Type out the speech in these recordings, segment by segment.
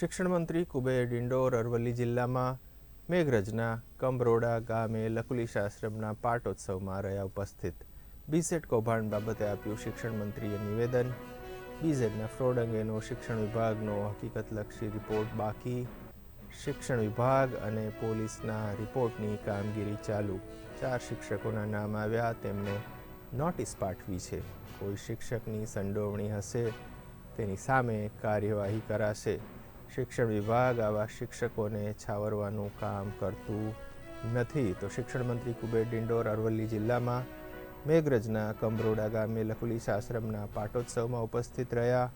શિક્ષણ મંત્રી કુબેર ડિંડોર અરવલ્લી જિલ્લામાં મેઘરજના કંબરોડા ગામે લકુલીશ આશ્રમના પાટોત્સવમાં રહ્યા ઉપસ્થિત. બીસેટ કૌભાંડ બાબતે આપ્યું શિક્ષણ મંત્રીએ નિવેદન. બીઝેડના ફ્રોડ અંગેનો શિક્ષણ વિભાગનો હકીકતલક્ષી રિપોર્ટ બાકી. શિક્ષણ વિભાગ અને પોલીસના રિપોર્ટની કામગીરી ચાલુ. ચાર શિક્ષકોના નામ આવ્યા, તેમને નોટિસ પાઠવી છે. કોઈ શિક્ષકની સંડોવણી હશે, તેની સામે કાર્યવાહી કરાશે. શિક્ષણ વિભાગ આવા શિક્ષકોને છાવરવાનું કામ કરતું નથી. તો શિક્ષણ મંત્રી કુબેર ડિંડોર અરવલ્લી જિલ્લામાં મેઘરજના કંબરોડા ગામે લખુલી આશ્રમના પાટોત્સવમાં ઉપસ્થિત રહ્યા.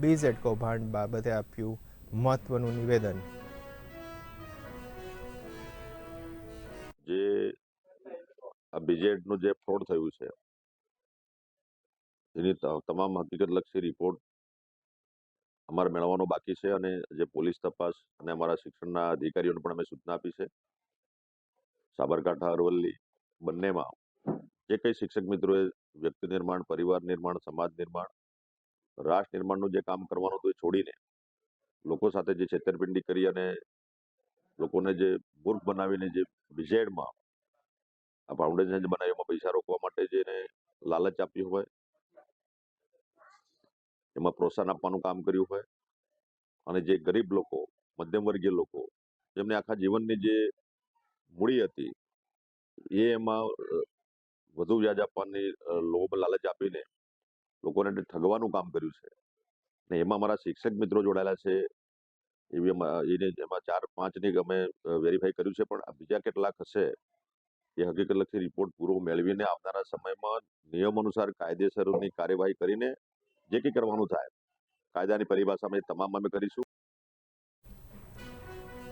બીઝેડ કૌભાંડ બાબતે આપ્યું મહત્વનું નિવેદન. જે આ બીજેડનું જે ફ્રોડ થયું છે, એની તમામ હકીકતલક્ષી રિપોર્ટ અમારે મેળવવાનો બાકી છે અને જે પોલીસ તપાસ અને અમારા શિક્ષણના અધિકારીઓને પણ અમે સૂચના આપી છે. સાબરકાંઠા, અરવલ્લી બંનેમાં જે કંઈ શિક્ષક મિત્રોએ વ્યક્તિ નિર્માણ, પરિવાર નિર્માણ, સમાજ નિર્માણ રાષ્ટ્ર નિર્માણનું જે કામ કરવાનું હતું એ છોડીને લોકો સાથે જે છેતરપિંડી કરી અને લોકોને જે મૂર્ખ બનાવીને જે વિઝેડમાં આ ફાઉન્ડેશન જે બનાવ્યું એમાં પૈસા રોકવા માટે જેને લાલચ આપી હોય એમાં પ્રોત્સાહન આપવાનું કામ કર્યું હોય. અને જે ગરીબ લોકો, મધ્યમ વર્ગીય લોકો, જેમને આખા જીવનની જે મૂડી હતી, એ એમાં વધુ વ્યાજ આપવાની લોભ લાલચ આપીને લોકોને ઠગવાનું કામ કર્યું છે. ને એમાં અમારા શિક્ષક મિત્રો જોડાયેલા છે. એવી એને એમાં ચાર પાંચની અમે વેરીફાઈ કર્યું છે. પણ બીજા કેટલાક હશે, એ હકીકતલક્ષી રિપોર્ટ પૂરો મેળવીને આવનારા સમયમાં નિયમ અનુસાર કાયદેસરની કાર્યવાહી કરીને જે કંઈ કરવાનું થાય. કાયદાની પરિભાષામાં એ તમામ અમે કરીશું.